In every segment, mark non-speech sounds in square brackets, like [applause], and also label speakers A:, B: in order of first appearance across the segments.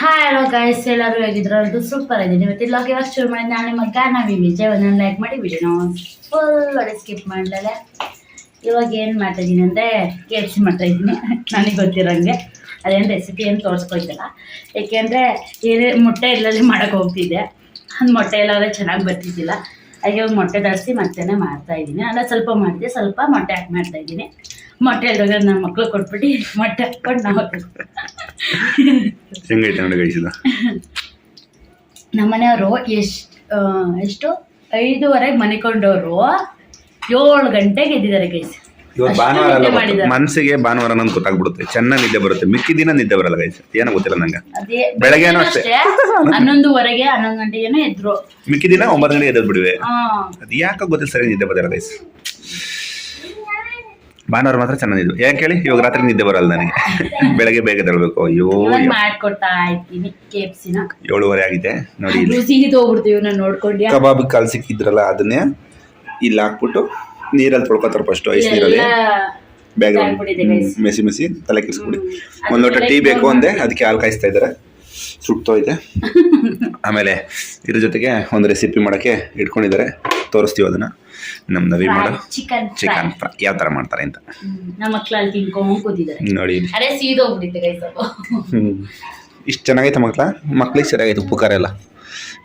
A: Hi hello guys ಎಲ್ಲರೂ ಹೇಗಿದ್ರು ಅದು ಸೂಪರ್ ಆಗಿದೆ. ಇವತ್ತು ಇಲ್ಲಾಗ ಇವಾಗ ಶುರು ಮಾಡಿ ನಾನು ನಿಮ್ಮ ಗಾನ ವಿಜಯ್ ಒಂದೊಂದು ಲೈಕ್ ಮಾಡಿ ವಿಡಿಯೋ ಫುಲ್ ಒಡೆ ಸ್ಕಿಪ್ ಮಾಡಲೇ ಇವಾಗ ಏನು ಮಾಡ್ತಾ ಇದ್ದೀನಿ ಅಂದರೆ ಕೆ ಎಫ್ ಸಿ ಮಾಡ್ತಾ ಇದ್ದೀನಿ. ನನಗೆ ಗೊತ್ತಿರೋಂಗೆ ಅದೇನು ರೆಸಿಪಿ ಏನು ತೋರಿಸ್ಕೊಯ್ತಲ್ಲ ಏಕೆಂದರೆ ಏನೇ ಮೊಟ್ಟೆ ಇಲ್ಲದೆ ಮಾಡೋಕೆ ಹೋಗ್ತಿದ್ದೆ, ಅದು ಮೊಟ್ಟೆ ಇಲ್ಲಾದ್ರೆ ಚೆನ್ನಾಗಿ ಬರ್ತಿದ್ದಿಲ್ಲ. ಹಾಗೆ ಇವಾಗ ಮೊಟ್ಟೆ ತರಿಸಿ ಮಾಡ್ತಾ ಇದ್ದೀನಿ. ಅಲ್ಲ ಸ್ವಲ್ಪ ಮಾಡಿದೆ ಸ್ವಲ್ಪ ಮೊಟ್ಟೆ ಹಾಕಿ ಮಾಡ್ತಾ ಇದ್ದೀನಿ. ಮೊಟ್ಟೆ ಇಲ್ಲದಾಗ ನನ್ನ ಮಕ್ಕಳು ಕೊಟ್ಬಿಟ್ಟು ಮೊಟ್ಟೆ ಹಾಕ್ಕೊಂಡು ನಾವು [laughs]
B: ಹೆಂಗೈತೆ ನೋಡಿ ಗೈಸಿದ
A: ನಮ್ಮನೆಯವರು ಎಷ್ಟು ಎಷ್ಟು? ಐದುವರೆಗೆ ಮನಿಕೊಂಡವರು ಏಳು ಗಂಟೆಗೆ ಎದ್ದಿದ್ದಾರೆ ಗೈಸ್
B: ಇವತ್ತು ಭಾನುವಾರ ಅಲ್ಲ ಭಾನುವಾರ ನಂಗೆ ಗೊತ್ತಾಗ್ಬಿಡುತ್ತೆ. ಚೆನ್ನಾಗಿ ನಿದ್ದೆ ಬರುತ್ತೆ. ಮಿಕ್ಕಿ ದಿನ ನಿದ್ದೆ ಬರಲ್ಲ ಗೈಸ್ ಏನೋ ಗೊತ್ತಿಲ್ಲ ನಂಗೆ.
A: ಅದೇ
B: ಬೆಳಗ್ಗೆನೂ ಅಷ್ಟೇ.
A: ಹನ್ನೊಂದುವರೆಗೆ ಹನ್ನೊಂದು ಗಂಟೆಗೇನೋ ಎದ್ರು.
B: ಮಿಕ್ಕಿ ದಿನ ಒಂಬತ್ತು ಗಂಟೆಗೆ ಎದ್ದು ಬಿಡುವೆ
A: ಹಾ
B: ಅದು ಯಾಕೆ ಗೊತ್ತಿಲ್ಲ ಸರಿ ನಿದ್ದೆ ಬರಲ್ಲ ಗೈಸ್ ಭಾನುವಾರ ಮಾತ್ರ ಚೆನ್ನಾಗಿದ್ವು ಯಾಕೆ ಹೇಳಿ ಇವಾಗ ರಾತ್ರಿ ನಿದ್ದೆ ಬರಲ್ಲ ನನಗೆ. ಬೆಳಗ್ಗೆ ಬೇಗ ತರಬೇಕು. ಅಯ್ಯೋ
A: ಮಾಡ್ಕೊಡ್ತಾ ಇದ್ದೀನಿ
B: ಏಳುವರೆ ಆಗಿದೆ. ನೋಡಿ ಇಲ್ಲಿ.
A: ಹೋಗ್ಬಿಡ್ತೀವಿ ನಾನು ನೋಡ್ಕೊಂಡು
B: ಕಬಾಬ್ ಕಾಲ್ ಸಿಕ್ಕಿದ್ರಲ್ಲ ಅದನ್ನೇ ಇಲ್ಲಿ ಹಾಕ್ಬಿಟ್ಟು ನೀರಲ್ಲಿ ತೊಳ್ಕೊತಾರೆ ಫಸ್ಟ್ ಐಸ್ ನೀರಲ್ಲಿ. ಬ್ಯಾಗ್ ಮೆಸಿ ಮೆಸಿ ತಲೆ ಕೆಡಿಸ್ಬಿಡಿ. ಒಂದ್ ಲೋಟ ಟೀ ಬೇಕು ಅಂದೆ ಅದಕ್ಕೆ ಹಾಲು ಕಾಯಿಸ್ತಾ ಇದ್ದಾರೆ. ಸುಟ್ಟೋಯ್ತೆ [laughs] ಆಮೇಲೆ ಇದ್ರ ಜೊತೆಗೆ ಒಂದು ರೆಸಿಪಿ ಮಾಡೋಕ್ಕೆ ಇಟ್ಕೊಂಡಿದ್ದಾರೆ. ತೋರಿಸ್ತೀವಿ ಅದನ್ನ. ನಮ್ಮ ನವಿ ಮಾಡೋ
A: ಚಿಕನ್
B: ಚಿಕನ್ ಫ್ರೈ. ಯಾವ ಥರ ಮಾಡ್ತಾರೆ ಅಂತ.
A: ನಮ್ಮ ಮಕ್ಕಳು ಅಲ್ಲಿ ತಿನ್ಕೊಂಡು ಕೂತಿದ್ದಾರೆ.
B: ನೋಡಿ.
A: ಅರೆ ಸೀದೋಗ್ಬಿಟ್ಟಿದೆ ಗೈಸ್
B: ಇಷ್ಟು ಚೆನ್ನಾಗೈತೆ ಮಕ್ಕಳ ಮಕ್ಳಿಗೆ ಸರಿಯಾಗೈತೆ ಉಪ್ಪು ಖಾರ ಎಲ್ಲ?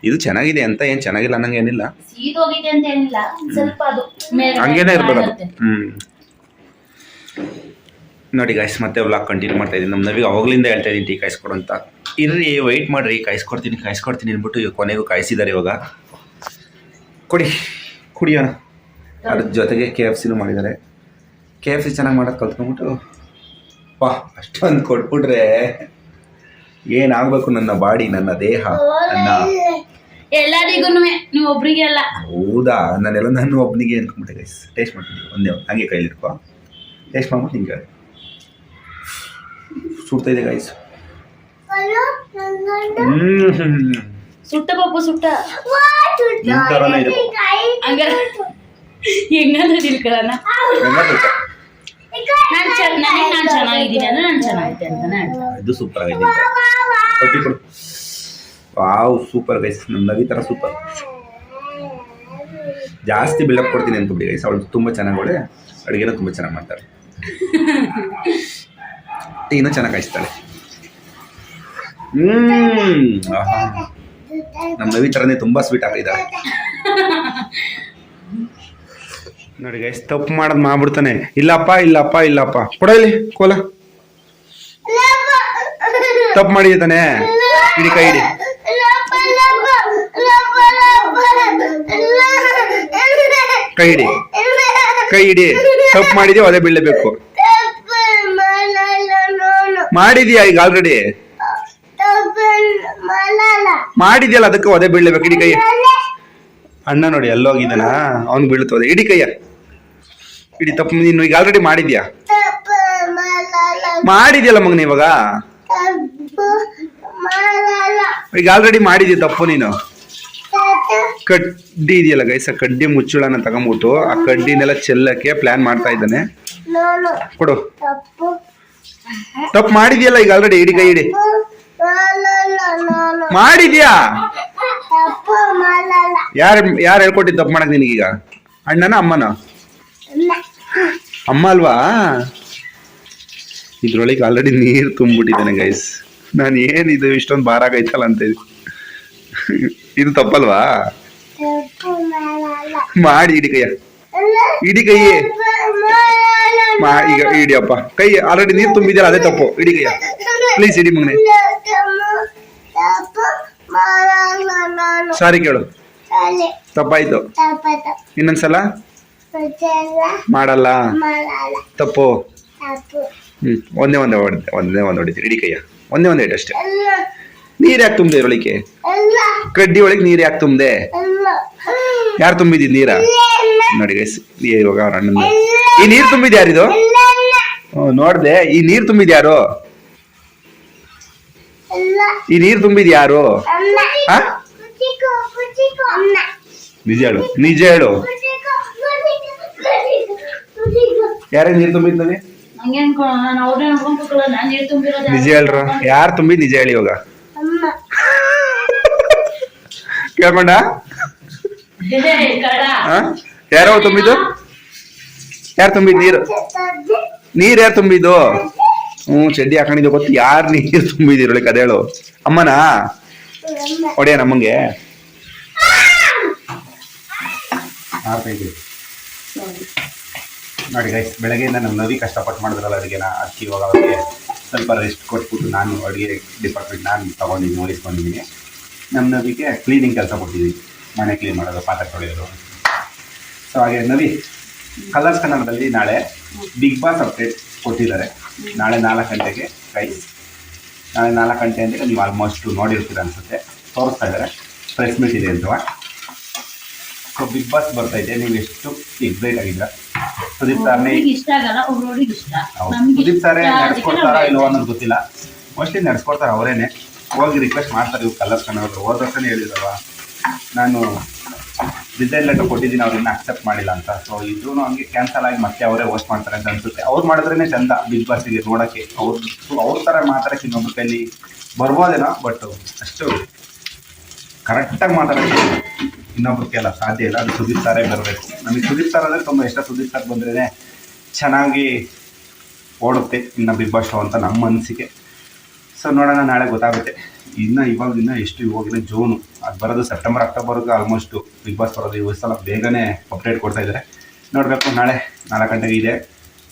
B: ಇದು ಚೆನ್ನಾಗಿದೆ ಅಂತ ಏನು ಚೆನ್ನಾಗಿಲ್ಲ ಅನ್ನಂಗೆ ಏನಿಲ್ಲ.
A: ಸೀದೋಗಿದೆ ಅಂತ ಏನಿಲ್ಲ. ಸ್ವಲ್ಪ ಅದು
B: ಹಂಗೇನೆ ಇರ್ಬೇಕು ಅದು. ಹ್ಞೂ ನೋಡಿ ಗಾಯ್ಸ್ ಮತ್ತೆ ವ್ಲಾಗ್ ಕಂಟಿನ್ಯೂ ಮಾಡ್ತಾ ಇದ್ದೀನಿ. ನಮ್ಮ ನವಿಗೆ ಅವಾಗಲಿಂದ ಹೇಳ್ತಾ ಇದ್ದೀನಿ ಟೀ ಕಾಯಿಸ್ಕೊಡು ಅಂತ ಇರ್ರಿ ವೆಯ್ಟ್ ಮಾಡಿರಿ ಕಾಯಿಸ್ಕೊಡ್ತೀನಿ ಕಾಯಿಸ್ಕೊಡ್ತೀನಿ ಅಂದ್ಬಿಟ್ಟು ಕೊನೆಗೂ ಕಾಯಿಸಿದ್ದಾರೆ ಇವಾಗ. ಕೊಡಿ ಕುಡಿಯೋಣ. ಅದ್ರ ಜೊತೆಗೆ ಕೆ ಎಫ್ ಸಿನೂ ಮಾಡಿದ್ದಾರೆ. ಕೆ ಎಫ್ ಸಿ ಚೆನ್ನಾಗಿ ಮಾಡೋದು ಕಲ್ತ್ಕೊಂಡ್ಬಿಟ್ಟು ಪಾ ಅಷ್ಟೊಂದು ಕೊಟ್ಬಿಟ್ರೆ ಏನಾಗಬೇಕು ನನ್ನ ಬಾಡಿ ನನ್ನ ದೇಹ ನನ್ನ
A: ಎಲ್ಲರಿಗೂ ನೀವು ಒಬ್ರಿಗೆ ಅಲ್ಲ.
B: ಹೌದಾ? ನಾನೆಲ್ಲ ನಾನು ಒಬ್ಬನಿಗೆ ಅಂದ್ಕೊಂಬಿಟ್ಟೆ ಗೈಸ್ ಟೇಸ್ಟ್ ಮಾಡ್ತೀನಿ. ಒಂದೇ ಒಂದು ಹಂಗೆ ಕೈಲಿ ಇಟ್ಕೋ ಟೇಸ್ಟ್ ಮಾಡ್ಬಿಟ್ಟು ಹಿಂಗೆ ಸುಡ್ತಾ ಇದೆ ಗೈಸ್ ಹ್ಮ್.
A: ಸುಟ್ಟ ಪಪ್ಪು ಸುಟ್ಟ.
B: ಇದೆ
A: ಹಂಗಾರ ಹೆಂಗಂದ್ರೆ ತಿಳ್ಕೊಳ್ಳೋಣ? ನಾನು ಚೆನ್ನ ನನಗೆ ನಾನು ಚೆನ್ನಾಗಿದ್ದೀನಿ ಅಂದ್ರೆ ನಾನು ಚೆನ್ನಾಗಿದೆ ಅಂತಾನೆ.
B: ಇದು ಸೂಪರ್ ಆಗಿದೆ. ಕೊಟ್ಟಿ ಕೊಡು. ವಾವ್ ಸೂಪರ್ ಗೈಸ್ ನಮ್ಮ ನವಿ ಥರ ಸೂಪರ್ ಜಾಸ್ತಿ ಬಿಲ್ಡಪ್ ಕೊಡ್ತೀನಿ ಅನ್ಕೊಬಿಡಿ ಗೈಸ್ ಅವಳು ತುಂಬ ಚೆನ್ನಾಗಿ ಅವಳೆ ಅಡುಗೆನೂ ತುಂಬ ಚೆನ್ನಾಗಿ ಮಾಡ್ತಾಳೆ. ಟೀನೂ ಚೆನ್ನಾಗಿ ಕಾಯಿಸ್ತಾಳೆ. ಹ್ಮ್ ನಮ್ಮ ನವಿ ಥರನೇ ತುಂಬ ಸ್ವೀಟ್ ಆಗಿದ್ದಾಳೆ [laughs] ನೋಡಿ ಗೈಸ್ ತಪ್ಪು ಮಾಡೋದು ಮಾಡ್ಬಿಡ್ತಾನೆ. ಇಲ್ಲಪ್ಪ ಇಲ್ಲಪ್ಪ ಇಲ್ಲಪ್ಪ. ಕೊಡ ಇಲ್ಲಿ ಕೋಲ. ತಪ್ಪು ಮಾಡಿದ್ದಾನೆ ಇಡಿ ಕೈ ಇಡಿ. ಕೈ ಇಡಿ. ಕೈ ಇಡಿ. ತಪ್ಪು ಮಾಡಿದೀವಿ ಅದೇ ಬೀಳಬೇಕು ಮಾಡಿದ್ಯಾ ಈಗ ಆಲ್ರೆಡಿ ಮಾಡಿದ್ಯಲ್ಲ ಅದಕ್ಕೆ ಒದೆ ಬೀಳಬೇಕು ಇಡಿ ಕೈ. ಅಣ್ಣ ನೋಡಿ ಎಲ್ಲೋಗಿದ್ದಾನ? ಅವ್ನು ಬೀಳ್ತದೆ. ಇಡಿ ಕೈಯ. ಇಡಿ, ತಪ್ಪು ನೀನು ಈಗ ಆಲ್ರೆಡಿ ಮಾಡಿದ್ಯಾ? ಮಾಡಿದ್ಯಲ್ಲ ಮಗನ ಇವಾಗ? ಈಗ ಆಲ್ರೆಡಿ ಮಾಡಿದ್ಯಾ ತಪ್ಪು ನೀನು? ಕಡ್ಡಿ ಇದೆಯಲ್ಲ ಗೈಸ್ ಕಡ್ಡಿ ಮುಚ್ಚುಳನ ತಗೊಂಬಿಟ್ಟು ಆ ಕಡ್ಡಿನೆಲ್ಲ ಚೆಲ್ಲಕ್ಕೆ ಪ್ಲಾನ್ ಮಾಡ್ತಾ ಇದ್ದಾನೆ. ಕೊಡು. ತಪ್ಪು ಮಾಡಿದ್ಯಲ್ಲ ಈಗ ಆಲ್ರೆಡಿ ಇಡಿ ಕೈ, ಇಡಿ. ಮಾಡಿದ್ಯಾ? ಯಾರು ಯಾರು ಹೇಳ್ಕೊಟ್ಟಿದ್ದು ತಪ್ಪು ಮಾಡಕ್ ನಿನಗೀಗ? ಅಣ್ಣನ ಅಮ್ಮನ? ಅಮ್ಮ ಅಲ್ವಾ? ಇದ್ರೊಳಗೆ ಆಲ್ರೆಡಿ ನೀರು ತುಂಬಿಟ್ಟಿದ್ದಾನೆ ಗೈಸ್ ನಾನು ಏನಿದು ಇಷ್ಟೊಂದು ಭಾರ ಆಗೈತಲ್ಲ ಅಂತ ಇದು. ಇದು ತಪ್ಪಲ್ವಾ? ಮಾಡಿ ಇಡಿ ಕೈಯ ಇಡಿ ಕೈಯೇ ಮಾ ಈಗ ಇಡಿಯಪ್ಪ ಕೈ ಆಲ್ರೆಡಿ ನೀರು ತುಂಬಿದ್ಯಲ್ಲ ಅದೇ ತಪ್ಪು. ಇಡಿ ಕೈಯ ಪ್ಲೀಸ್ ಇಡಿ ಮಗನೆ. ಸಾರಿ ಕೇಳು. ತಪ್ಪಾಯ್ತು. ಇನ್ನೊಂದ್ಸಲ? ಮಾಡಲ್ಲ? ತಪ್ಪು? ಹ್ಮ್ ಒಂದೇ ಒಂದೇ ಹೊಡೆದೆ ಒಂದೇ ಒಂದು ಹೊಡಿತೀರಿ ಇಡೀ ಕೈಯ. ಒಂದೇ ಒಂದೇ ಇಟ್ಟು ಅಷ್ಟೇ ನೀರ್ ಯಾಕೆ ತುಂಬಿದೆ ಇರೋಳಿಕೆ ಕಡ್ಡಿ ಒಳಗೆ ನೀರ್ ಯಾಕೆ ತುಂಬಿದೆ? ಯಾರು ತುಂಬಿದ್ದೀನಿ ನೀರ? ನೋಡಿ ಇವಾಗ ಅವ್ರ ಅಣ್ಣನ ಈ ನೀರು ತುಂಬಿದ ಯಾರಿದು? ನೋಡ್ದೆ ಈ ನೀರು ತುಂಬಿದ್ ಯಾರು? ಈ ನೀರು ತುಂಬಿದ್ ಯಾರು? ಆ? ನಿಜ ಹೇಳು ನಿಜ ಹೇಳು. ಯಾರೇ ನೀರು ತುಂಬಿದ್ ನನಗೆ
A: ಹಂಗೆ ನಾನು ಅವ್ರನ್ನೇ ನೋಡ್ಕೊಂಡ್ ನಾನು ನೀರು ತುಂಬಿರೋದು
B: ನಿಜ ಹೇಳ್ರ. ಯಾರು ತುಂಬಿದ್ ನಿಜ ಹೇಳಿ ಇವಾಗ?
C: ಅಮ್ಮ.
D: ಕೇಳ್ಕೊಂಡ? ಯಾರೋ ತುಂಬಿದ್ದು? ಯಾರು ತುಂಬಿದ್ ನೀರು? ನೀರ್ ಯಾರು ತುಂಬಿದ್ದು? ಹ್ಮ್ ಚಡ್ಡಿ ಹಾಕೊಂಡಿದ್ದು ಗೊತ್ತು. ಯಾರು ನೀರು ತುಂಬಿದಿರೋಳಿ ಕದೇಳು. ಅಮ್ಮನಾ? ಒಡೆಯ ನಮ್ಮಂಗೆ
B: ಮಾಡ್ತಾ ಇದ್ದೀವಿ. ನೋಡಿ ಗೈಸ್ ಬೆಳಗ್ಗೆಯಿಂದ ನಮ್ಮ ನವಿ ಕಷ್ಟಪಟ್ಟು ಮಾಡಿದ್ರಲ್ಲ ಅಡುಗೆನ ಅದಕ್ಕೆ ಇವಾಗ ಅವ್ರಿಗೆ ಸ್ವಲ್ಪ ರೆಸ್ಟ್ ಕೊಟ್ಬಿಟ್ಟು ನಾನು ಅಡುಗೆ ಡಿಪಾರ್ಟ್ಮೆಂಟ್ ನಾನು ತೊಗೊಂಡಿದ್ದೀನಿ ವಹಿಸ್ಕೊಂಡಿದ್ದೀನಿ ನಮ್ಮ ನವಿಗೆ ಕ್ಲೀನಿಂಗ್ ಕೆಲಸ ಕೊಟ್ಟಿದ್ದೀವಿ ಮನೆ ಕ್ಲೀನ್ ಮಾಡೋದು ಪಾತ್ರೆ ತೊಳೆಯೋದು. ಸೊ ಹಾಗೆ ನವಿ ಕಲರ್ಸ್ ಕನ್ನಡದಲ್ಲಿ ನಾಳೆ ಬಿಗ್ ಬಾಸ್ ಅಪ್ಡೇಟ್ ಕೊಟ್ಟಿದ್ದಾರೆ. ನಾಳೆ ನಾಲ್ಕು ಗಂಟೆಗೆ ಪ್ರೈಸ್ ನಾಳೆ ನಾಲ್ಕು ಗಂಟೆ ಅಂದರೆ ನೀವು ಆಲ್ಮೋಸ್ಟು ನೋಡಿರ್ತೀರ ಅನಿಸುತ್ತೆ. ತೋರಿಸ್ತಾ ಇದ್ದಾರೆ. ಪ್ರೆಸ್ ಮೀಟ್ ಇದೆ ಅಂತವಾ ಸೊ ಬಿಗ್ ಬಾಸ್ ಬರ್ತಾ ಇದೆ. ನೀವು ಎಷ್ಟು ಎಕ್ಸೈಟ್ ಆಗಿದ್ರ ಸುದೀಪ್ ಸರ್ನೇ
A: ಒಬ್ರಿಗೆ ಇಷ್ಟ ಆಗಲ್ಲ? ಒಬ್ರೊಬ್ರಿಗೆ ಇಷ್ಟ. ನಮ್ಗೆ
B: ಸುದೀಪ್ ಸಾರೇ
A: ಇಷ್ಟ ಅದಕ್ಕೆ
B: ನಡ್ಸ್ಕೊಡ್ತಾರ ಇಲ್ವೋ ಅನ್ನೋದು ಗೊತ್ತಿಲ್ಲ. ಮೋಸ್ಟ್ಲಿ ನಡೆಸ್ಕೊಡ್ತಾರೆ ಅವರೇನೆ. ಹೋಗಿ ರಿಕ್ವೆಸ್ಟ್ ಮಾಡ್ತಾರೆ ಇವ್ರು ಕಲರ್ಸ್ ಕನ್ನಡದ್ರು ಹೋದ ವರ್ಷನೇ ಹೇಳಿದ್ರಲ್ವ? ನಾನು ರಿಸೈನ್ ಲೆಟರ್ ಕೊಟ್ಟಿದ್ದೀನಿ ಅವ್ರು ಇನ್ನೂ ಅಕ್ಸೆಪ್ಟ್ ಮಾಡಿಲ್ಲ ಅಂತ. ಸೊ ಇದ್ರೂ ಹಂಗೆ ಕ್ಯಾನ್ಸಲ್ ಆಗಿ ಮತ್ತೆ ಅವರೇ ಹೋಸ್ಟ್ ಮಾಡ್ತಾರೆ ಅಂತ ಅನ್ಸುತ್ತೆ. ಅವ್ರು ಮಾಡಿದ್ರೇ ಚಂದ ಬಿಗ್ ಬಾಸ್ಗೆ ನೋಡೋಕ್ಕೆ. ಅವ್ರು ಅವ್ರ ಥರ ಮಾತಾಡೋಕ್ಕೆ ಇನ್ನೊಬ್ಬರ ಕೈಲಿ ಬರ್ಬೋದೇನೋ ಬಟ್ ಅಷ್ಟು ಕರೆಕ್ಟಾಗಿ ಮಾತಾಡೋಕ್ಕೆ ಇನ್ನೊಬ್ರ ಕೆಲ ಸಾಧ್ಯ ಇಲ್ಲ. ಅದು ಸುದೀಪ್ ಸಾರೇ ಬರಬೇಕು. ನಮಗೆ ಸುದೀಪ್ ಸರ್ ಅಂದರೆ ತುಂಬ ಇಷ್ಟ. ಸುದೀಪ್ ಸರ್ ಬಂದ್ರೇ ಚೆನ್ನಾಗಿ ಓಡುತ್ತೆ. ಇನ್ನು ಬಿಗ್ ಬಾಸ್ ಶೋ ಅಂತ ನಮ್ಮ ಮನಸ್ಸಿಗೆ ಸೊ ನೋಡೋಣ ನಾಳೆ ಗೊತ್ತಾಗುತ್ತೆ. ಇನ್ನು ಇವಾಗ ಇನ್ನೂ ಎಷ್ಟು ಇವಾಗಿನ ಜೂನು ಅದು ಬರೋದು ಸೆಪ್ಟೆಂಬರ್ ಅಕ್ಟೋಬರ್ಗೆ ಆಲ್ಮೋಸ್ಟು ಬಿಗ್ ಬಾಸ್ ಬರೋದು ಇವತ್ತು ಸಲ ಬೇಗನೆ ಅಪ್ಡೇಟ್ ಕೊಡ್ತಾ ಇದ್ದಾರೆ ನೋಡಬೇಕು ನಾಳೆ ನಾಲ್ಕು ಗಂಟೆಗೆ ಇದೆ.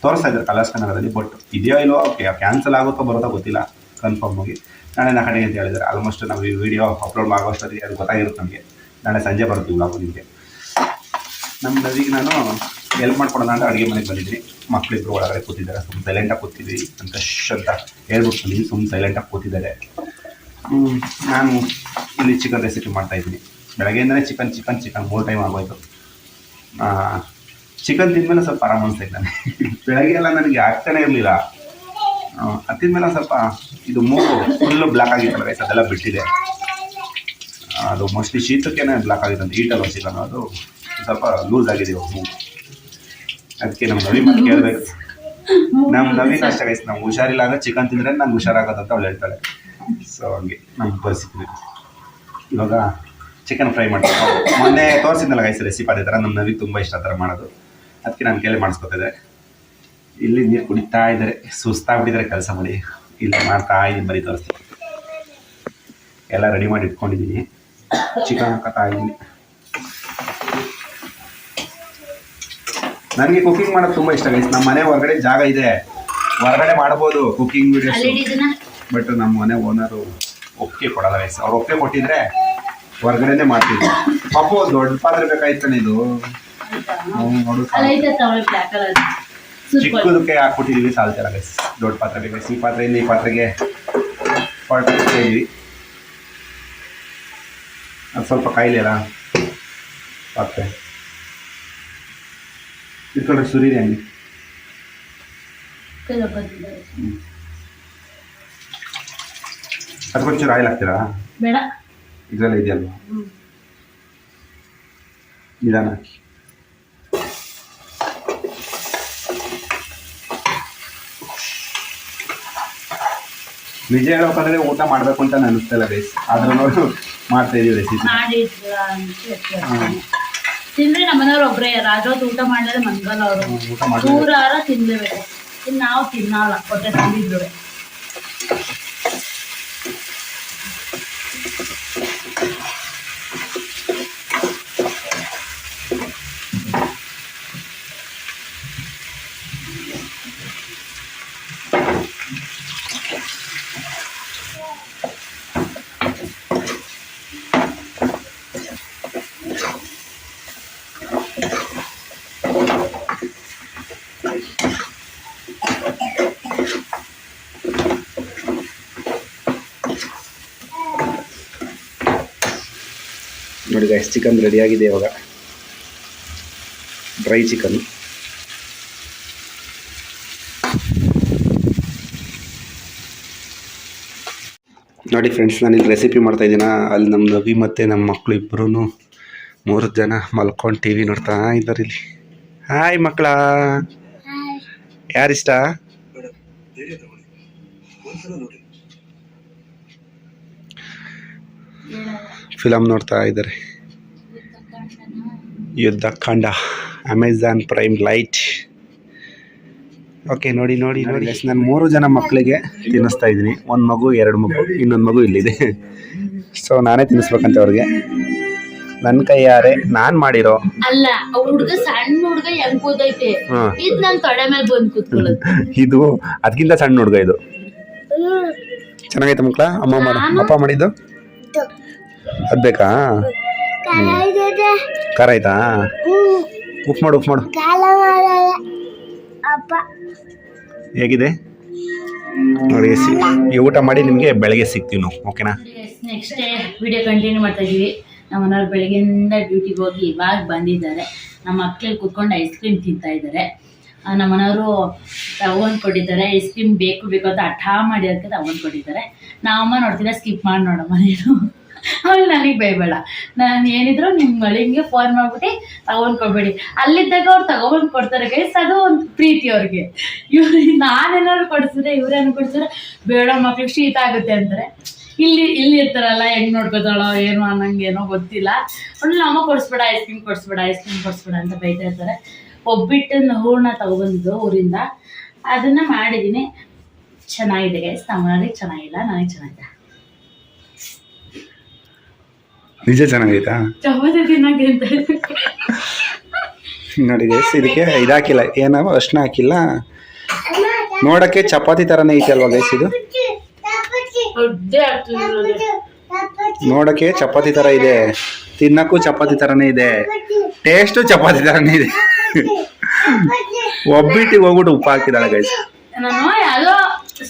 B: ತೋರಿಸ್ತಾ ಇದ್ದಾರೆ ಕಲರ್ಸ್ ಕನ್ನಡದಲ್ಲಿ ಬಟ್ ಇದೆಯೋ ಇಲ್ಲೋ ಓಕೆ ಕ್ಯಾನ್ಸಲ್ ಆಗುತ್ತೋ ಬರುತ್ತೋ ಗೊತ್ತಿಲ್ಲ. ಕನ್ಫರ್ಮ್ ಆಗಿ. ನಾಳೆ ನಾಲ್ಕು ಗಂಟೆಗೆ ಅಂತ ಹೇಳಿದ್ದಾರೆ ಆಲ್ಮೋಸ್ಟ್ ನಾವು ಈ ವಿಡಿಯೋ ಅಪ್ಲೋಡ್ ಮಾಡುವಷ್ಟೊತ್ತಿಗೆ ಅದು ಗೊತ್ತಾಗಿರುತ್ತೆ ನಮಗೆ. ನಾಳೆ ಸಂಜೆ ಬರ್ತೀವಿ ನಾವು ನಿಮಗೆ. ನಮ್ಮ ನದಿಗೆ ನಾನು ಹೆಲ್ಪ್ ಮಾಡ್ಕೊಡೋಣ ಅಂತ ಅಡುಗೆ ಮನೆಗೆ ಬಂದಿದ್ದೀನಿ. ಮಕ್ಕಳಿಬ್ರು ಒಳಗಡೆ ಕೂತಿದ್ದಾರೆ. ಸುಮ್ಮನೆ ಸೈಲೆಂಟಾಗಿ ಕೂತಿದ್ವಿ. ಅಂತ ಶ್ ಅಂತ ಹೇಳ್ಬಿಟ್ಟು ಬಂದಿದ್ದೀನಿ. ಸುಮ್ಮನೆ ಸೈಲೆಂಟಾಗಿ ಕೂತಿದ್ದಾರೆ. ನಾನು ಇಲ್ಲಿ ಚಿಕನ್ ರೆಸಿಪಿ ಮಾಡ್ತಾ ಇದ್ದೀನಿ. ಬೆಳಗ್ಗೆಯಿಂದಲೇ ಚಿಕನ್ ಚಿಕನ್ ಚಿಕನ್ ಮೂರು ಟೈಮ್ ಆಗೋಯ್ತು. ಚಿಕನ್ ತಿಂದಮೇಲೆ ಸ್ವಲ್ಪ ಆರಾಮ ಅನಿಸ್ತೈತೆ ಬೆಳಗ್ಗೆ ಎಲ್ಲ ನನಗೆ ಆಗ್ತಾನೆ ಇರಲಿಲ್ಲ. ಹತ್ತಿದ್ಮೇಲೆ ಸ್ವಲ್ಪ ಇದು ಮೂಗು ಫುಲ್ಲು ಬ್ಲ್ಯಾಕ್ ಆಗಿತ್ತು guys, ಅದೆಲ್ಲ ಬಿಟ್ಟಿದೆ. ಅದು ಮೋಸ್ಟ್ಲಿ ಶೀತಕ್ಕೇನೆ ಬ್ಲಾಕ್ ಆಗಿದೆ ಅಂತ ಈಟಲ್ಲಿ ಚಿಕನ್ ಅದು ಸ್ವಲ್ಪ ಲೂಸ್ ಆಗಿದೆ ಇವಾಗ ಮೂಗು. ಅದಕ್ಕೆ ನಮ್ಮ ನವಿ ಮತ್ತೆ ಕೇಳಬೇಕು ನಮ್ಮ ನವೀನ್ ಅಷ್ಟೇ ಗೈಸ್ ನಾವು ಹುಷಾರಿಲ್ಲ ಅಂದ್ರೆ ಚಿಕನ್ ತಿಂದ್ರೆ ನಂಗೆ ಹುಷಾರಾಗತ್ತೆ ಅಂತ ಅವಳು ಹೇಳ್ತಾಳೆ. ಸೊ ಹಂಗೆ ನಮ್ಗೆ ಪರಿಸ್ಥಿತಿ ಇವಾಗ ಚಿಕನ್ ಫ್ರೈ ಮಾಡ್ತೀನಿ. ಮೊನ್ನೆ ತೋರಿಸಿದ್ನಲ್ಲ ಗೈಸ್ ರೆಸಿಪಿ ಅದೇ ಥರ ನಮ್ಮ ನವಿ ತುಂಬ ಇಷ್ಟ ಆ ಥರ ಮಾಡೋದು. ಅದಕ್ಕೆ ನಾನು ಕೇಳಿ ಮಾಡಿಸ್ಕೊತಿದ್ದೆ. ಇಲ್ಲಿ ನೀರು ಕುಡಿತಾ ಇದ್ದಾರೆ ಸುಸ್ತಾಗ್ಬಿಟ್ಟಿದ್ದಾರೆ ಕೆಲಸ ಮಾಡಿ. ಇಲ್ಲಿ ಮಾಡ್ತಾ ಇದ್ದೀನಿ ಬರೀ ತೋರಿಸ್ತೀನಿ. ಎಲ್ಲ ರೆಡಿ ಮಾಡಿ ಇಟ್ಕೊಂಡಿದ್ದೀನಿ. ಚಿಕನ್ ಹಾಕತ್ತಾಗಿ ನನಗೆ ಕುಕಿಂಗ್ ಮಾಡೋದು ತುಂಬ ಇಷ್ಟ ಗೈಸ್ ನಮ್ಮ ಮನೆ ಹೊರಗಡೆ ಜಾಗ ಇದೆ. ಹೊರಗಡೆ ಮಾಡ್ಬೋದು ಕುಕಿಂಗ್ ವಿಡಿಯೋಸ್ ಬಟ್ ನಮ್ಮ ಮನೆ ಓನರು ಒಪ್ಪಿಗೆ ಕೊಡಲ್ಲ ಗೈಸ್ ಅವ್ರು ಒಪ್ಪಿಗೆ ಕೊಟ್ಟಿದ್ರೆ ಹೊರಗಡೆನೆ ಮಾಡ್ತೀವಿ. ಪಾಪ ದೊಡ್ಡ ಪಾತ್ರೆ ಬೇಕಾಯ್ತಾನೆ ಇದು. ನೋಡು ಚಿಕ್ಕದಕ್ಕೆ ಹಾಕ್ಬಿಟ್ಟಿದೀವಿ ಸಾಲ್ತಿಲ್ಲ ಗೈಸ್ ದೊಡ್ಡ ಪಾತ್ರೆ ಬೇಕು ಈ ಪಾತ್ರೆಯಿಂದ ಈ ಪಾತ್ರೆಗೆ ಪಾಟ್ ಇದೀವಿ. ಅದು ಸ್ವಲ್ಪ ಕಾಯಿಲೆ ಅಲ್ಲ. ಪಾತ್ರೆ ಇಟ್ಕೊಂಡ್ರೆ ಸುರಿದೆ ಹಂಗೆ ಅದಕ್ಕೊಂಚೂರು ಆಯಿಲ್ ಹಾಕ್ತೀರಾ?
A: ಬೇಡ.
B: ಇದೆಲ್ಲ ಇದೆಯಲ್ವಾ. ನಿಧಾನ ಹಾಕಿ ನಿಜ ಹೇಳ್ಬೇಕಂದ್ರೆ ಊಟ ಮಾಡಬೇಕು ಅಂತ ಅನಿಸ್ತಿಲ್ಲ ಗೈಸ್ ಆದ್ರೂ ಮಾಡ್ತಾ ಇದೀವಿ ರೆಸಿಪಿ
A: ಮಾಡಿದ್ರ. ತಿಂದ್ರೆ ನಮ್ಮನೆಯವ್ರು ಒಬ್ರೇ ರಾಜೋತ್ ಊಟ ಮಾಡಿದ್ರೆ ಮಂಗಲ್ ಅವರು.
B: ಊಟ ಮಾಡಿದ್ರೆ
A: ನೂರಾರ ತಿನ್ಲೇಬೇಕು ಇನ್ನು ನಾವು ತಿನ್ನಲ್ಲ. ಹೊಟ್ಟೆ ತಿಂದಿದ್ರು
D: ನೋಡಿ ಗೈಸ್ ಚಿಕನ್ ರೆಡಿ ಆಗಿದೆ ಇವಾಗ. ಡ್ರೈ ಚಿಕನ್ ನೋಡಿ ಫ್ರೆಂಡ್ಸ್ ನಾನು ಇಲ್ಲಿ ರೆಸಿಪಿ ಮಾಡ್ತಾ ಇದ್ದೀನ? ಅಲ್ಲಿ ನಮ್ಮ ನವಿ ಮತ್ತು ನಮ್ಮ ಮಕ್ಕಳು ಇಬ್ಬರೂ ಮೂರು ಜನ ಮಲ್ಕೊಂಡು ಟಿ ವಿ ನೋಡ್ತಾ ಇದ್ದಾರೆ ಇಲ್ಲಿ. ಹಾಯ್ ಮಕ್ಕಳ. ಯಾರಿಷ್ಟ?
B: ಫಿಲಮ್ ನೋಡ್ತಾ ಇದ್ದಾರೆ. ಯುದ್ಧ ಕಾಂಡ ಅಮೆಝಾನ್ ಪ್ರೈಮ್ ಲೈಟ್ ಓಕೆ ನೋಡಿ ನೋಡಿ ನೋಡಿ. ನಾನು ಮೂರು ಜನ ಮಕ್ಕಳಿಗೆ ತಿನ್ನಿಸ್ತಾ ಇದ್ದೀನಿ. ಒಂದು ಮಗು ಎರಡು ಮಗು ಇನ್ನೊಂದು ಮಗು ಇಲ್ಲಿದೆ. ಸೊ ನಾನೇ ತಿನ್ನಿಸ್ಬೇಕಂತ ಅವ್ರಿಗೆ. ನನ್ನ ಕೈಯಾರೆ ನಾನು ಮಾಡಿರೋ
A: ಅಲ್ಲ ಹುಡುಗ ಸಣ್ಣ ಹುಡುಗ ಹೆಂಗ್
B: ಹಾಂ.
A: ನನ್ನ ತೊಡೆ ಮೇಲೆ ಬಂದು ಕೂತ್ಕೊಳ್ಳುತ್ತೆ
B: ಇದು ಅದಕ್ಕಿಂತ ಸಣ್ಣ ಹುಡುಗ ಇದು. ಚೆನ್ನಾಗೈತೆ ಮಕ್ಕಳ ಅಮ್ಮ ಮಾಡ ಅಪ್ಪ ಮಾಡಿದ್ದು? ಅದು ಬೇಕಾ? ಖಾರ ಆಯ್ತಾ? ಉಪ್ಪು ಮಾಡು ಉಪ್ಪು ಮಾಡು. ಹೇಗಿದೆ? ನೋಡಿ ಸಿ- ಈ ಊಟ ಮಾಡಿ ನಿಮಗೆ ಬೆಳಗ್ಗೆ ಸಿಗ್ತೀವಿ ನಾವು ಓಕೆನಾ?
A: ನೆಕ್ಸ್ಟ್ ಡೇ ವಿಡಿಯೋ ಕಂಟಿನ್ಯೂ ಮಾಡ್ತಾ ಇದೀವಿ ನಮ್ಮ ಮನೆಯವ್ರು ಬೆಳಗ್ಗೆಯಿಂದ ಡ್ಯೂಟಿಗೆ ಹೋಗಿ ಇವಾಗ ಬಂದಿದ್ದಾರೆ. ನಮ್ಮ ಮಕ್ಕಳಿಗೆ ಕುತ್ಕೊಂಡು ಐಸ್ ಕ್ರೀಮ್ ತಿಂತಾ ಇದ್ದಾರೆ. ನಮ್ಮನವರು ನಮ್ಮ ಮನೆಯವರು ತಗೊಂಡ್ ಕೊಟ್ಟಿದ್ದಾರೆ. ಐಸ್ ಕ್ರೀಮ್ ಬೇಕು ಬೇಕು ಅಂತ ಹಠ ಮಾಡಿ ಅದಕ್ಕೆ ತಗೊಂಡು ಕೊಟ್ಟಿದ್ದಾರೆ. ನಾವಮ್ಮ ನೋಡ್ತೀರಾ ಸ್ಕಿಪ್ ಮಾಡಿ ನೋಡಮ್ಮ ನೀನು. ಅವಳು ನನಗೆ ಬೈಬೇಡ ನಾನು ಏನಿದ್ರು ನಿಮ್ಮ ಮಳಿಗೆ ಫೋನ್ ಮಾಡ್ಬಿಟ್ಟು ತಗೊಂಡ್ ಕೊಡ್ಬೇಡಿ. ಅಲ್ಲಿದ್ದಾಗ ಅವ್ರು ತಗೊಂಡ್ ಕೊಡ್ತಾರೆ ಗೈಸ್ ಅದು ಒಂದು ಪ್ರೀತಿ ಅವ್ರಿಗೆ. ಇವ್ರು ನಾನೇನಾದ್ರು ಕೊಡ್ಸಿದ್ರೆ ಇವ್ರೇನು ಕೊಡಿಸಿದ್ರೆ, ಬೇಡ ಮಕ್ಳಿಗೆ ಶೀತ ಆಗುತ್ತೆ ಅಂತಾರೆ. ಇಲ್ಲಿ ಇಲ್ಲಿ ಇರ್ತಾರಲ್ಲ, ಹೆಂಗ್ ನೋಡ್ಕೋತಾಳೋ, ಏನು ಅನ್ನಂಗೇನೋ ಗೊತ್ತಿಲ್ಲ. ಅವ್ಳು ನಮ್ಮ ಕೊಡಿಸ್ಬೇಡ ಐಸ್ ಕ್ರೀಮ್ ಕೊಡಿಸ್ಬೇಡ ಐಸ್ ಕ್ರೀಮ್ ಕೊಡಿಸ್ಬೇಡ ಅಂತ ಬೈತಾ ಇರ್ತಾರೆ. ಒಬ್ಬಿಟ್ಟು ಹೂರ್ಣ ತಗೊಬಂದಿದ್ದು ಊರಿಂದ. ಅದನ್ನ ಮಾಡಿದೀನಿ. ಚೆನ್ನಾಗಿದೆ ಗೈಸ್ ತಮ್ಮನಿಗೆ ಚೆನ್ನಾಗಿಲ್ಲ, ನನಗೆ ಚೆನ್ನಾಗಿದೆ
B: ನಿಜ ಚೆನ್ನಾಗೈತಾ? ನೋಡಿ ಗೈಸ್ ಇದಕ್ಕೆ ಇದಾಕಿಲ್ಲ. ಏನೋ ಅರ್ಶಿನ ಹಾಕಿಲ್ಲ. ನೋಡಕ್ಕೆ ಚಪಾತಿ ಥರನೇ ಐತೆ ಅಲ್ವಾ ಗೈಸ್ ಇದು? ನೋಡಕ್ಕೆ ಚಪಾತಿ ಥರ ಇದೆ. ತಿನ್ನಕ್ಕೂ ಚಪಾತಿ ಥರನೇ ಇದೆ. ಟೇಸ್ಟು ಚಪಾತಿ ಥರನೇ ಇದೆ. ಒಬ್ಬಿಟ್ಟಿಗೆ ಹೋಗ್ಬಿಟ್ಟು ಉಪ್ಪು ಹಾಕಿದಾಳೆ ಗೈಸ್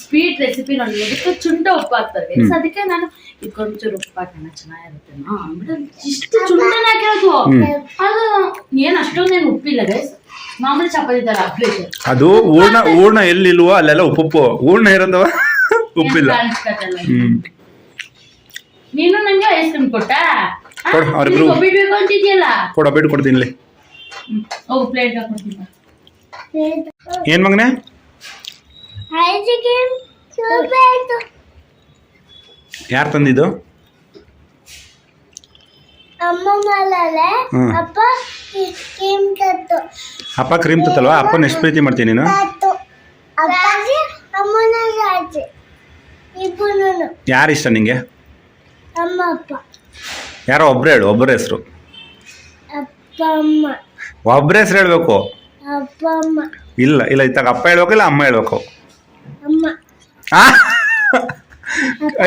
A: ಸ್ವೀಟ್ ರೆಸಿಪಿ ನೋಡಿ ಅದಕ್ಕೆ ಚುಂಟ ಉಪ್ಪು ಹಾಕ್ತಾರೆ. ಅದಕ್ಕೆ ನಾನು ಇದಕ್ಕೊಂಚೂರು ಉಪ್ಪು ಹಾಕೋಣ ಚೆನ್ನಾಗಿರುತ್ತೆ. ಅಂದ್ಬಿಟ್ಟು ಇಷ್ಟು ಚುಂಟನ ಹಾಕಿರೋದು ಅದು ಏನು ಅಷ್ಟೊಂದೇನು ಉಪ್ಪಿಲ್ಲ ಗೈಸ್ ಮಾಮೂಲಿ ಚಪಾತಿ ತರ ಪ್ಲೇಟ್
B: ಅದು ಹೂರ್ಣ ಹೂರ್ಣ ಎಲ್ಲಿಲ್ವೋ ಅಲ್ಲೆಲ್ಲ ಉಪ್ಪು ಹೂರ್ಣ ಇರೋದವ [laughs] ಉಪ್ಪಿಲ್ಲ.
A: ನೀನು ನಂಗೆ ಐಸ್ ಕ್ರೀಮ್ ಕೊಟ್ಟ?
B: ಕೊಡು, ಅವ್ರಿಬ್ರು.
A: ಬಿಡ್ಬೇಕು ಅಂತಿದ್ಯಲ್ಲ?
B: ಕೊಡ ಬಿಟ್ಟು ಕೊಡ್ತೀನಿ.
A: ಹೋಗು ಪ್ಲೇಟ್ ಹಾಕೊಡ್ತೀನಿ.
B: ಏನ್ ಮಗನೇ? ಯಾರು ತಂದಿದ್ದು?
D: ಅಮ್ಮ. ಅಪ್ಪ ಕ್ರೀಮ್ ತತ್ತು.
B: ಅಪ್ಪ ಕ್ರೀಮ್ ತತ್ತಲ್ವಾ? ಅಪ್ಪನ ಎಷ್ಟು ಪ್ರೀತಿ ಮಾಡ್ತೀನಿ ನೀನು?
D: ತತ್ತು. ಅಪ್ಪಾಜಿ ಅಮ್ಮನ ರಾಜಿ ಇಬ್ಬರು
B: ಯಾರು ಇಷ್ಟ ನಿಂಗೆ?
D: ಅಮ್ಮ ಅಪ್ಪ.
B: ಯಾರೋ ಒಬ್ರು ಹೇಳು ಒಬ್ಬರ ಹೆಸರು.
D: ಅಪ್ಪ ಅಮ್ಮ.
B: ಒಬ್ಬರ ಹೆಸರು ಹೇಳ್ಬೇಕು.
D: ಅಪ್ಪ ಅಮ್ಮ.
B: ಇಲ್ಲ ಇಲ್ಲ ಇತ್ತಾಗ ಅಪ್ಪ ಹೇಳ್ಬೇಕು ಇಲ್ಲ ಅಮ್ಮ ಹೇಳ್ಬೇಕು?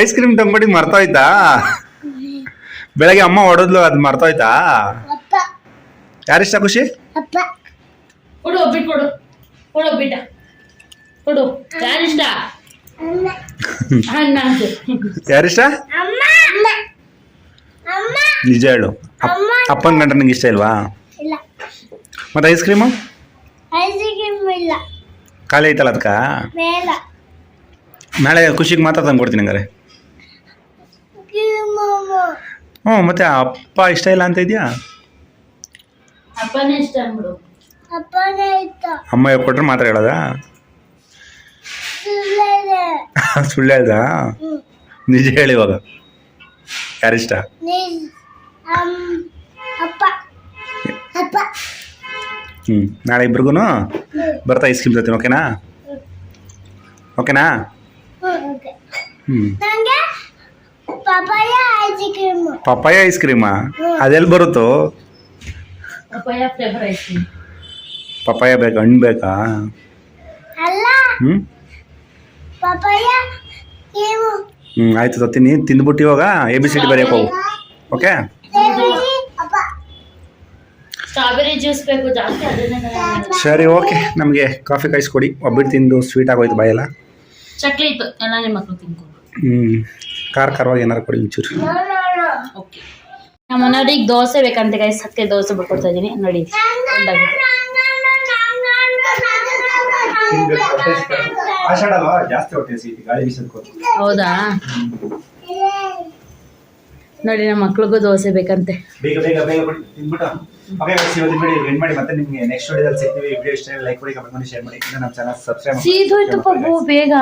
B: ಐಸ್ ಕ್ರೀಮ್ ತಂದ್ಬಿಟ್ಟು ಮರ್ತೋಯ್ತಾ ಬೆಳಗ್ಗೆ ಅಮ್ಮ ಹೊಡೆದ್ಲು ಅದು ಮರ್ತೋಯ್ತಾ
D: ಅಪ್ಪ.
B: ಯಾರಿಷ್ಟ ಖುಷಿ?
D: ಅಪ್ಪ.
A: ಕೊಡು ಒಬ್ಬಿಟ್ಟು ಕೊಡು. ಕೊಡು ಒಬ್ಬಿಟ್ಟ. ಕೊಡು. ಯಾರಿಷ್ಟ ಅಣ್ಣ
B: ನಿಜ ಹೇಳು. ಅಪ್ಪನ ಗಂಡ ನಿಂಗೆ ಇಷ್ಟ ಇಲ್ವಾ?
D: ಇಲ್ಲ.
B: ಮತ್ತೆ ಐಸ್ ಕ್ರೀಮು
D: ಐಸ್ ಕ್ರೀಮ್ ಇಲ್ಲ.
B: ಖಾಲಿ ಐತಲ್ಲ ಅದಕ್ಕ ನಾಳೆ ಖುಷಿಗೆ ಮಾತಾಡ್ದಂಗೆ ತಂದು ಕೊಡ್ತೀನಿ ಹಂಗಾರೆ ಹ್ಞೂ ಮತ್ತೆ ಅಪ್ಪ ಇಷ್ಟ ಇಲ್ಲ ಅಂತ ಇದೆಯಾ?
A: ಅಪ್ಪನೇ ಇಷ್ಟ ಅಂದ್ಬಿಡು.
D: ಅಪ್ಪನೇ ಇತ್ತು
B: ಅಮ್ಮ ಕೊಟ್ರೆ ಮಾತ್ರ ಹೇಳೋದಾ? ಸುಳ್ಳು [laughs] ಹೇಳ್ದಾ? ನಿಜ ಹೇಳಿ ಇವಾಗ. ಯಾರಿಷ್ಟ?
D: ನೀ ಅಮ್ ಅಪ್ಪ. ಅಪ್ಪ.
B: ಹ್ಞೂ ನಾಳೆ ಇಬ್ರಿಗೂ ಬರ್ತಾ ಐಸ್ ಕ್ರೀಮ್ ತರ್ತೀನಿ ಓಕೆನಾ ಓಕೆನಾ ಹ್ಞೂ
D: ನಂಗೆ papaya ice cream
B: papaya ice ಕ್ರೀಮಾ ಅದೆಲ್ಲಿ ಬರುತ್ತೋ?
A: ಪಪ್ಪಾಯ
B: ಬೇಕಾ ಹಣ್ಣು ಬೇಕಾ?
D: ಅಲ್ಲ.
B: ಹ್ಞೂ ಹ್ಞೂ ಆಯ್ತು ತತ್ತೀನಿ. ತಿಂದ್ಬಿಟ್ಟು ಇವಾಗ ಎ ಬಿ ಸಿ ಡಿ ಬರೆಯೋಕೆ ಹೋಗು. ಓಕೆ
A: ಸ್ಟ್ರಾಬೆರಿ ಜ್ಯೂಸ್ ಬೇಕು ಜಾಸ್ತಿ ಅದನ್ನೇ
B: ಸರಿ ಓಕೆ. ನಮಗೆ ಕಾಫಿ ಕಾಯಿಸ್ಕೊಡಿ. ಒಬ್ಬರು ತಿಂದು ಸ್ವೀಟ್ ಆಗೋಯ್ತು ಬಾಯಲ್ಲ.
A: ಚಕ್ಲಿ ಇತ್ತು. ಎಲ್ಲ ನಿಮ್ಮ ಮಕ್ಕಳು ತಿನ್ಕೊಂಡು.
B: ಹ್ಞೂ ಖಾರ ಖಾರವಾಗಿ ಏನಾರು ಕೊಡಿ ಒಂಚೂರು.
D: No no no.
A: ಓಕೆ. ನಮ್ಮ ಮನೆಯವ್ರಿಗೆ ದೋಸೆ ಬೇಕಂತ ಗೈಸ್ ಅದಕ್ಕೆ ದೋಸೆ ಬರ್ಕೊಡ್ತಾ ಇದ್ದೀನಿ. ನೋಡಿ. ಹೌದಾ? ನೋಡಿ ನಮ್ಮ ಮಕ್ಳಿಗೂ ದೋಸೆ ಬೇಕಂತೆ.
B: ಬೇಗ ಬೇಗ ಬೇಗ ಓಕೆ ಇವತ್ತಿನ ವಿಡಿಯೋ ಎಂಡ್ ಮಾಡಿ ಮತ್ತೆ ನಿಮಗೆ ನೆಕ್ಸ್ಟ್ ವಿಡಿಯೋದಲ್ಲಿ ಸಿಗ್ತೀವಿ. ವಿಡಿಯೋ ಇಷ್ಟ ಲೈಕ್ ಮಾಡಿ ಕಮೆಂಟ್ ಮಾಡಿ ಶೇರ್ ಮಾಡಿ. ನಮ್ಮ ಚಾನಲ್ ಸಬ್ಸ್ಕ್ರೈಬ್
A: ಸೀದೋಯ್ತು ಬೇಗ.